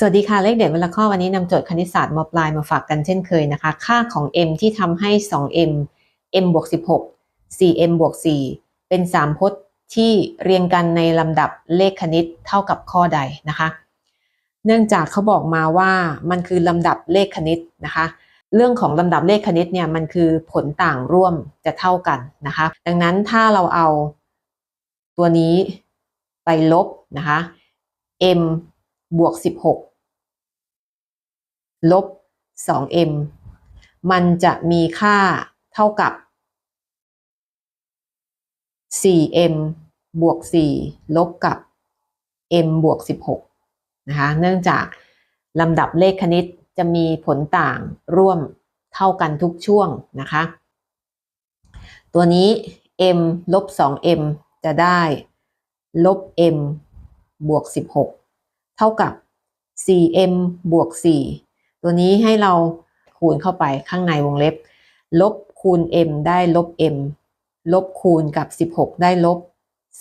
สวัสดีค่ะ เลขเด็ดวันละข้อวันนี้นำโจทย์คณิตศาสตร์มปลายมาฝากกันเช่นเคยนะคะ ค่าของ m ที่ทำให้ 2m m บวก16 4m บวก4เป็น3พจน์ที่เรียงกันในลำดับเลขคณิตเท่ากับข้อใดนะคะ เนื่องจากเขาบอกมาว่ามันคือลำดับเลขคณิตนะคะ เรื่องของลำดับเลขคณิตเนี่ยมันคือผลต่างร่วมจะเท่ากันนะคะ ดังนั้นถ้าเราเอาตัวนี้ไปลบนะคะ m บวก 16 ลบ 2m มันจะมีค่าเท่ากับ 4m บวก 4 ลบกับ m บวก 16 นะคะ เนื่องจากลำดับเลขคณิตจะมีผลต่างร่วมเท่ากันทุกช่วงนะคะ ตัวนี้ m ลบ 2m จะได้ ลบ m บวก 16 เท่ากับ 4m บวก 4 ตัวนี้ให้เราคูณเข้าไปข้างในวงเล็บ ลบคูณ m ได้ลบ m ลบคูณกับ 16 ได้ลบ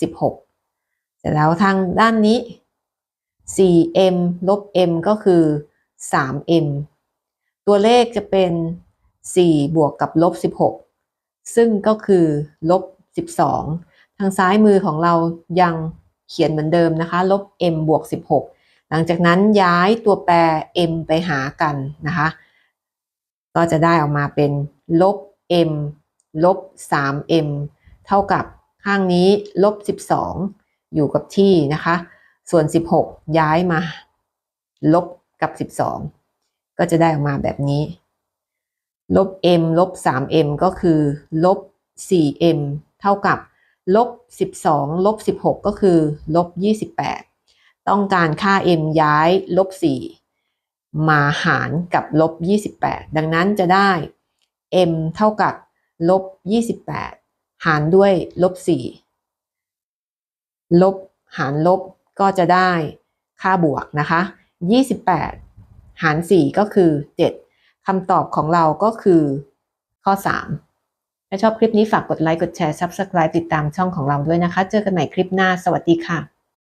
16 เสร็จแล้วทางด้านนี้ 4m ลบ m ก็คือ 3m ตัวเลขจะเป็น 4 บวกกับลบ 16 ซึ่งก็คือลบ 12 ทางซ้ายมือของเรายังเขียนเหมือนเดิมนะคะ ลบ m บวก 16 หลังจากนั้นย้ายตัวแปร m ไปหากันนะคะ ก็จะได้ออกมาเป็นลบ m ลบ 3m เท่ากับข้างนี้ลบ 12 อยู่กับที่นะคะ ส่วน 16 ย้ายมา ลบกับ 12 ก็จะได้ออกมาแบบนี้ ลบ m ลบ 3m ก็คือ ลบ 4m เท่ากับ ลบ 12 ลบ 16 ก็คือ ลบ 28 ต้องการค่า m ย้ายลบ4มาหารกับลบ28 ดังนั้นจะได้ m เท่ากับลบ28 หารด้วยลบ4ลบหารลบก็จะได้ค่าบวกนะคะ 28 หาร 4 ก็คือ 7คำตอบของเราก็คือข้อ 3ถ้าชอบคลิปนี้ฝากกดไลค์ กดแชร์ Subscribe ติดตามช่องของเราด้วยนะคะ เจอกันใหม่คลิปหน้า สวัสดีค่ะ